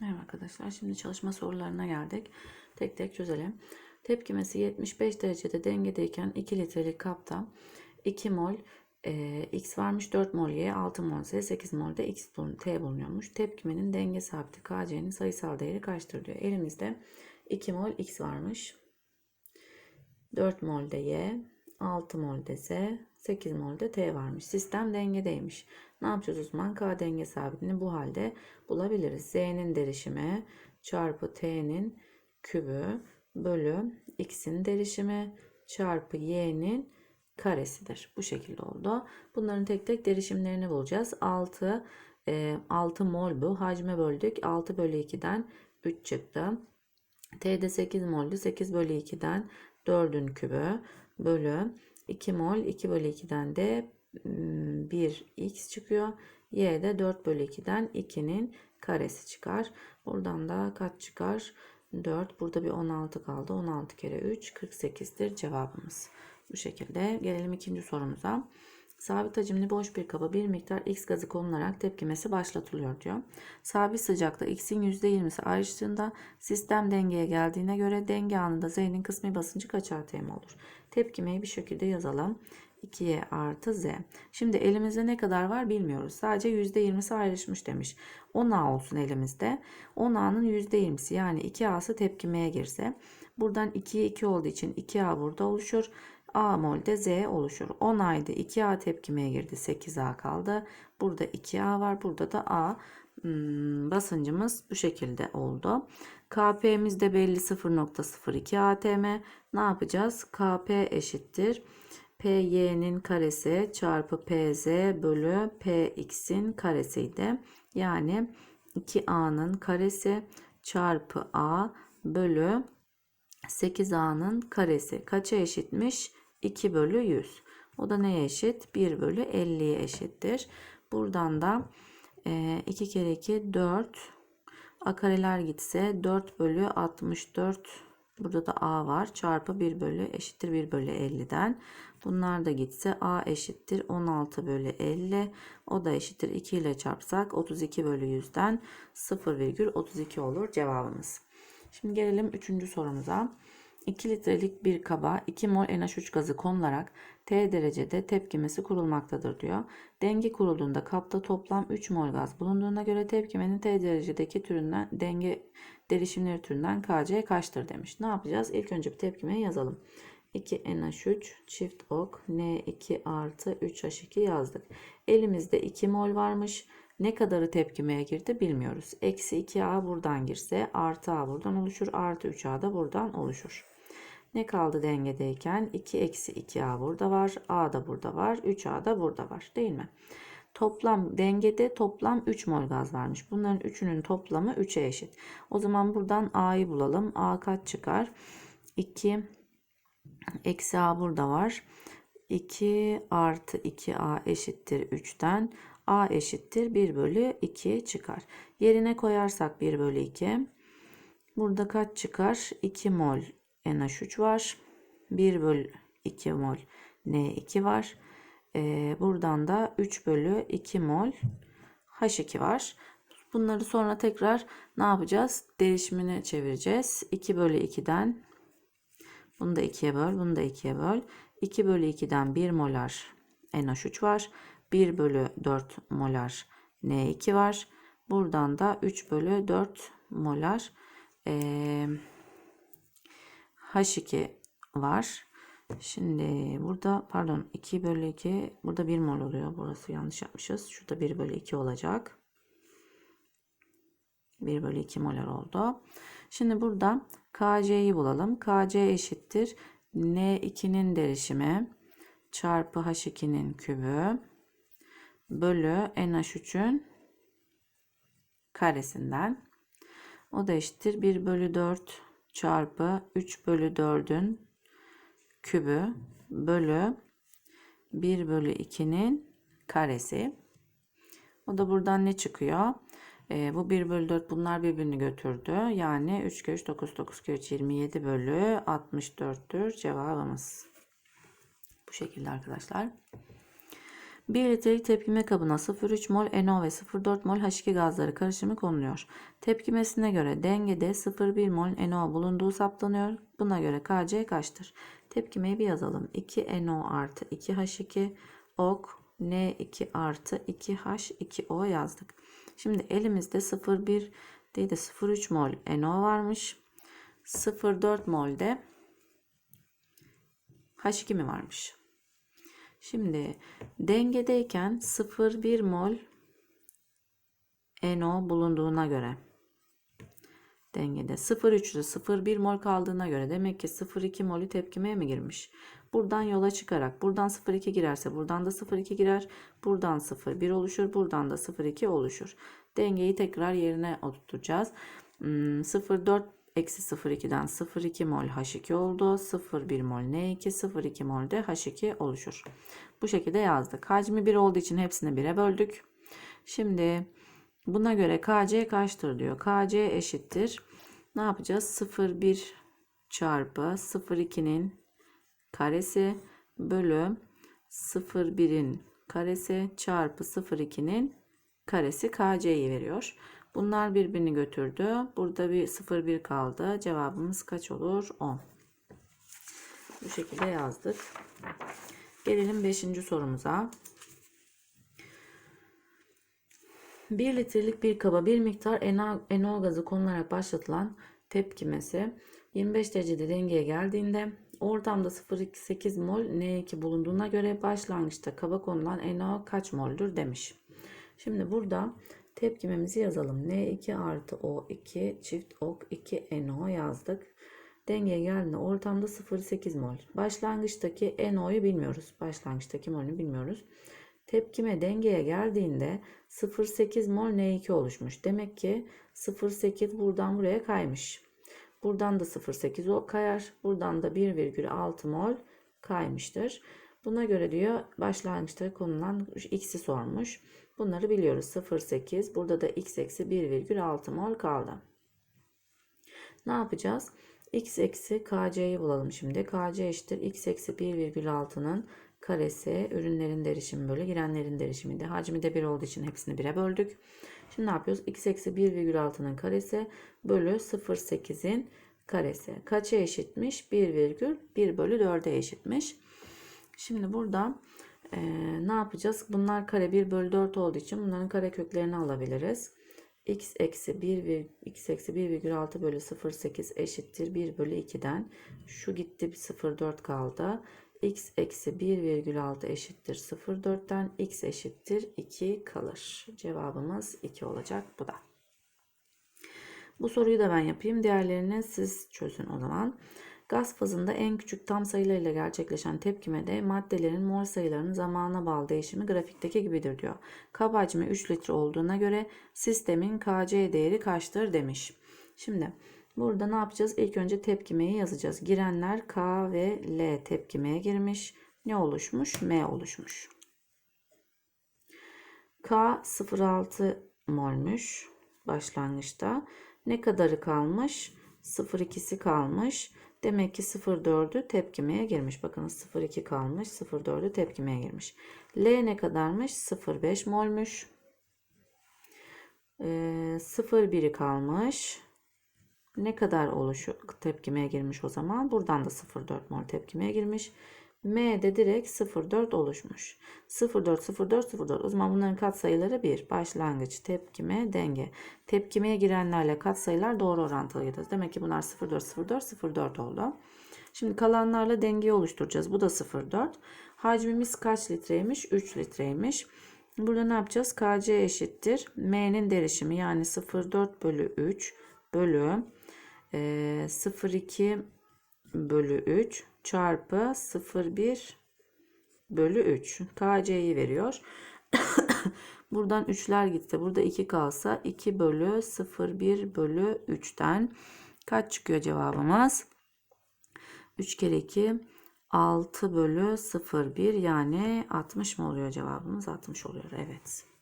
Merhaba arkadaşlar. Şimdi çalışma sorularına geldik. Tek tek çözelim. Tepkimesi 75 derecede dengedeyken 2 litrelik kapta 2 mol e, X varmış, 4 mol Y, 6 mol Z, 8 mol de X bulun- T bulunuyormuş. Tepkimenin denge sabiti KC'nin sayısal değeri kaçtır diyor. Elimizde 2 mol X varmış. 4 mol de Y, 6 mol de Z, 8 mol de T varmış. Sistem dengedeymiş. Ne yapacağız o zaman? K denge sabitini bu halde bulabiliriz. Z'nin derişimi çarpı T'nin kübü bölü X'in derişimi çarpı Y'nin karesidir. Bu şekilde oldu. Bunların tek tek derişimlerini bulacağız. 6 e, 6 mol bu. Hacme böldük. 6 bölü 2'den 3 çıktı. T'de 8 moldü. 8 bölü 2'den 4'ün kübü bölü 2 mol 2 bölü 2'den de 1x çıkıyor. Y'de 4 bölü 2'den 2'nin karesi çıkar. Buradan da kaç çıkar? 4. Burada bir 16 kaldı. 16 kere 3 48'dir cevabımız. Bu şekilde. Gelelim ikinci sorumuza. Sabit hacimli boş bir kaba bir miktar X gazı konularak tepkimesi başlatılıyor diyor. Sabit sıcakta X'in %20'si ayrıştığında sistem dengeye geldiğine göre denge anında Z'nin kısmi basıncı kaç atm olur? Tepkimeyi bir şekilde yazalım. 2y artı z. Şimdi elimizde ne kadar var bilmiyoruz. Sadece %20'si ayrışmış demiş. 10A olsun elimizde. 10A'nın %20'si yani 2A'sı tepkimeye girse. Buradan 2'ye 2 olduğu için 2A burada oluşur. A molde Z oluşur. 10 ayda 2A tepkimeye girdi. 8A kaldı. Burada 2A var. Burada da A hmm, basıncımız bu şekilde oldu. KP'miz de belli 0.02 atm. Ne yapacağız? KP eşittir. PY'nin karesi çarpı PZ bölü PX'in karesiydi. Yani 2A'nın karesi çarpı A bölü 8A'nın karesi kaça eşitmiş? 2 bölü 100. O da neye eşit? 1 bölü 50'ye eşittir. Buradan da 2 kere 2 4. A kareler gitse 4 bölü 64. Burada da A var. Çarpı 1 bölü eşittir 1 bölü 50'den. Bunlar da gitse A eşittir 16 bölü 50. O da eşittir 2 ile çarpsak 32 bölü 100'den 0,32 olur cevabımız. Şimdi gelelim 3. sorumuza. 2 litrelik bir kaba 2 mol NH3 gazı konularak T derecede tepkimesi kurulmaktadır diyor. Denge kurulduğunda kapta toplam 3 mol gaz bulunduğuna göre tepkimenin T derecedeki türünden denge derişimleri türünden KC kaçtır demiş. Ne yapacağız? İlk önce bir tepkimeyi yazalım. 2NH3 çift ok N2 artı 3H2 yazdık. Elimizde 2 mol varmış. Ne kadarı tepkimeye girdi bilmiyoruz. Eksi 2A buradan girse artı A buradan oluşur. Artı 3A da buradan oluşur. Ne kaldı dengedeyken? 2 eksi 2A burada var. A da burada var. 3A da burada var. Değil mi? Toplam dengede toplam 3 mol gaz varmış. Bunların üçünün toplamı 3'e eşit. O zaman buradan A'yı bulalım. A kaç çıkar? 2 eksi A burada var. 2 artı 2A eşittir 3'ten. A eşittir 1 bölü 2 çıkar. Yerine koyarsak 1 bölü 2. Burada kaç çıkar? 2 mol NH3 var. 1 bölü 2 mol N2 var. Ee, buradan da 3 bölü 2 mol H2 var. Bunları sonra tekrar ne yapacağız? Değişimini çevireceğiz. 2 bölü 2'den bunu da 2'ye böl, bunu da 2'ye böl. 2 bölü 2'den 1 molar NH3 var. 1 bölü 4 molar N2 var. Buradan da 3 bölü 4 molar e, H2 var. Şimdi burada pardon 2 bölü 2 burada 1 mol oluyor. Burası yanlış yapmışız. Şurada 1 bölü 2 olacak. 1 bölü 2 molar oldu. Şimdi burada KC'yi bulalım. KC eşittir. N2'nin derişimi çarpı H2'nin kübü bölü NH3'ün karesinden. O da eşittir 1 bölü 4 çarpı 3 bölü 4'ün kübü bölü 1 bölü 2'nin karesi. O da buradan ne çıkıyor? E, bu 1 bölü 4 bunlar birbirini götürdü. Yani 3 kere 3 9 9 kere 3 27 bölü 64'tür cevabımız. Bu şekilde arkadaşlar. 1 litrelik tepkime kabına 0,3 mol NO ve 0,4 mol H2 gazları karışımı konuluyor. Tepkimesine göre dengede 0,1 mol NO bulunduğu saptanıyor. Buna göre Kc kaçtır? Tepkimeyi bir yazalım. 2 NO artı 2 H2 ok N2 artı 2 H2O yazdık. Şimdi elimizde 0,1 değil de 0,3 mol NO varmış. 0,4 mol de H2 mi varmış? Şimdi dengedeyken 0,1 mol NO bulunduğuna göre dengede 0,3'de 0,1 mol kaldığına göre demek ki 0,2 molü tepkimeye mi girmiş? Buradan yola çıkarak buradan 0,2 girerse buradan da 0,2 girer. Buradan 0,1 oluşur. Buradan da 0,2 oluşur. Dengeyi tekrar yerine oturtacağız. 0,4 eksi 0,2'den 0,2 mol H2 oldu. 0,1 mol N2, 0,2 mol de H2 oluşur. Bu şekilde yazdık. Hacmi 1 olduğu için hepsini 1'e böldük. Şimdi buna göre KC kaçtır diyor. KC eşittir. Ne yapacağız? 0,1 çarpı 0,2'nin karesi bölü 0,1'in karesi çarpı 0,2'nin karesi KC'yi veriyor. Bunlar birbirini götürdü. Burada bir 0,1 kaldı. Cevabımız kaç olur? 10. Bu şekilde yazdık. Gelelim 5. sorumuza. 1 litrelik bir kaba bir miktar enol gazı konularak başlatılan tepkimesi 25 derecede dengeye geldiğinde ortamda 0,8 mol N2 bulunduğuna göre başlangıçta kaba konulan NO kaç moldür demiş. Şimdi burada tepkimemizi yazalım. N2 artı O2 çift ok 2 NO yazdık. Dengeye geldiğinde ortamda 0,8 mol. Başlangıçtaki NO'yu bilmiyoruz. Başlangıçtaki molünü bilmiyoruz. Tepkime dengeye geldiğinde 0,8 mol N2 oluşmuş. Demek ki 0,8 buradan buraya kaymış. Buradan da 0,8 o kayar. Buradan da 1,6 mol kaymıştır. Buna göre diyor başlangıçta konulan x'i sormuş. Bunları biliyoruz. 0,8 burada da x eksi 1,6 mol kaldı. Ne yapacağız? x eksi kc'yi bulalım şimdi. kc eşittir x eksi 1,6'nın karesi ürünlerin derişimi bölü girenlerin derişimiydi. Hacmi de 1 olduğu için hepsini 1'e böldük. Şimdi ne yapıyoruz? x eksi 1,6'nın karesi bölü 0,8'in karesi. Kaça eşitmiş? 1,1 bölü 4'e eşitmiş. Şimdi burada e, ne yapacağız? Bunlar kare 1 bölü 4 olduğu için bunların kare köklerini alabiliriz. x eksi 1 x eksi 1,6 bölü 0,8 eşittir 1 bölü 2'den. Şu gitti 0,4 kaldı x eksi 1,6 eşittir 0,4'ten x eşittir 2 kalır. Cevabımız 2 olacak bu da. Bu soruyu da ben yapayım. Diğerlerini siz çözün o zaman. Gaz fazında en küçük tam sayılarıyla gerçekleşen tepkimede maddelerin mol sayılarının zamana bağlı değişimi grafikteki gibidir diyor. Kap hacmi 3 litre olduğuna göre sistemin Kc değeri kaçtır demiş. Şimdi Burada ne yapacağız? İlk önce tepkimeyi yazacağız. Girenler K ve L tepkimeye girmiş. Ne oluşmuş? M oluşmuş. K 0,6 molmuş başlangıçta. Ne kadarı kalmış? 0,2'si kalmış. Demek ki 0,4'ü tepkimeye girmiş. Bakınız 0,2 kalmış. 0,4'ü tepkimeye girmiş. L ne kadarmış? 0,5 molmuş. Ee, 0,1'i kalmış ne kadar oluşu tepkimeye girmiş o zaman? Buradan da 0,4 mol tepkimeye girmiş. M'de direkt 0,4 oluşmuş. 0,4, 0,4, 0,4. O zaman bunların katsayıları 1. Başlangıç, tepkime, denge. Tepkimeye girenlerle katsayılar doğru orantılıydı. Demek ki bunlar 0,4, 0,4, 0,4 oldu. Şimdi kalanlarla dengeyi oluşturacağız. Bu da 0,4. Hacmimiz kaç litreymiş? 3 litreymiş. Burada ne yapacağız? KC eşittir. M'nin derişimi yani 0,4 bölü 3 bölü 0,2 bölü 3 çarpı 0,1 bölü 3 KC'yi veriyor. Buradan 3'ler gitse burada 2 kalsa 2 bölü 0,1 bölü 3'ten kaç çıkıyor cevabımız? 3 kere 2 6 bölü 0,1 yani 60 mı oluyor cevabımız? 60 oluyor evet.